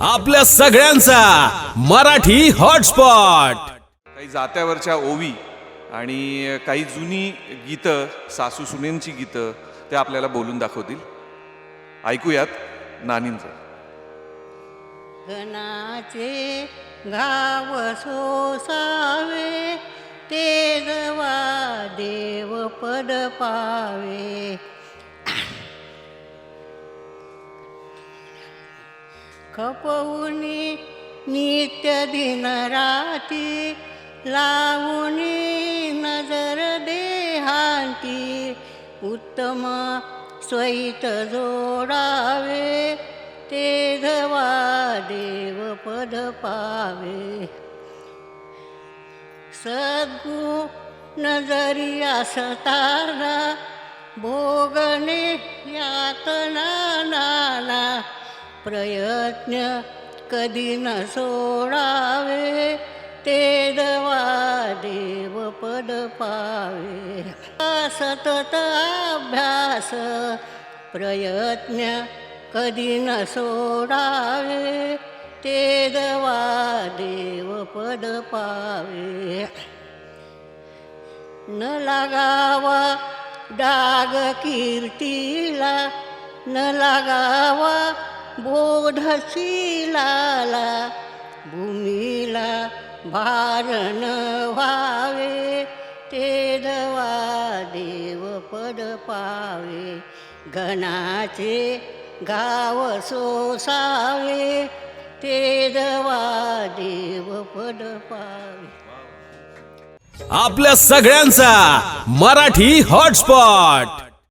आपल्या सगळ्यांचा मराठी हॉटस्पॉट. काही जात्यावरच्या ओवी आणि काही जुनी गीतं सासू सुनेंची गीतं ते आपल्याला बोलून दाखवतील. ऐकूयात नानींचं. घनाचे गाव सोसावे ते जवा देव पद पावे. खपवुनी नित्य दिन राती लावुनी नजर देहांती उत्तम स्वैत जोडावे ते धवा देव पद पावे. सद्गु नजरी असताना भोगणे यातना प्रयत्न कधी न सोडावे ते दवा देव पद पावे. सतत अभ्यास प्रयत्न कधी न सोडावे ते दवा देव पद पावे. न लागावा डाग कीर्तीला न लागावा बोधशीलाला भूमीला भारण व्हावे ते दवा देव पद पावे घनाचे गाव सोसावे ते दवा देव पद पावे. आपल्या सगळ्यांचा मराठी हॉटस्पॉट.